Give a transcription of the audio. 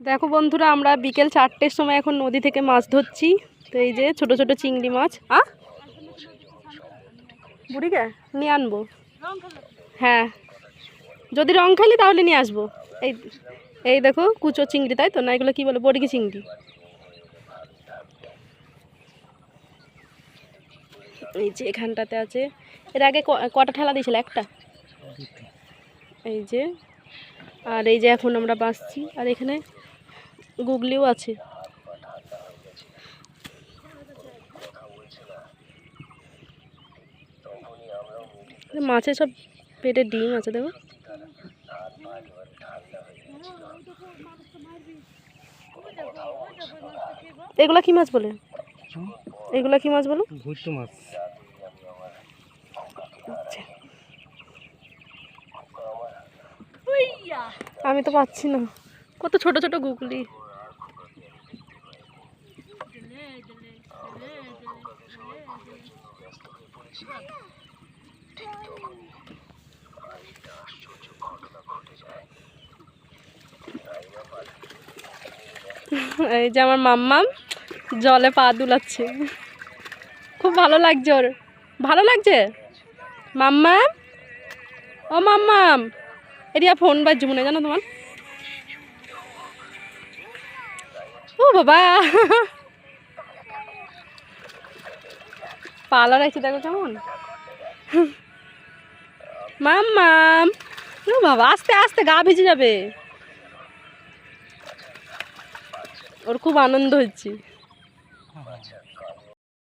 দেখো বন্ধুরা, আমরা বিকেল চারটের সময় এখন নদী থেকে মাছ ধরছি। তো এই যে ছোট ছোট চিংড়ি মাছ। আ? বুড়িকে? নিয়ে আনব। হ্যাঁ। যদি রং খালি তাহলে নিয়ে আসব। এই এই দেখো, কুচো চিংড়ি, তাই তো? না, এগুলো কী বলে? বড়গি চিংড়ি। এই যে এখানটাতে আছে। এর আগে কটা ঠেলা দিয়েছিল? একটা? এই যে, আর এই যে এখন আমরা বাঁচছি। আর এখানে গুগলিও আছে। এ মাছের সব পেটে ডিম আছে দেখো। এগুলা কি মাছ বলে? এগুলা কি মাছ বলো? ভুট্টো মাছ। আমি তো পাচ্ছি না। কত ছোট ছোট গুগলি। এই যে আমার মাম্মাম জলে পা দুলাচ্ছে। খুব ভালো লাগছে ওর। ভালো লাগছে? মাম্মাম? ও মাম্মাম, এরিয়া ফোন বাজছে মনে হয়, জানো তোমার? ও বাবা। পালা রাখছি দেখো কেমন। মাম মাম। বাবা, আস্তে আস্তে গা ভিজে যাবে। ওর খুব আনন্দ হচ্ছে।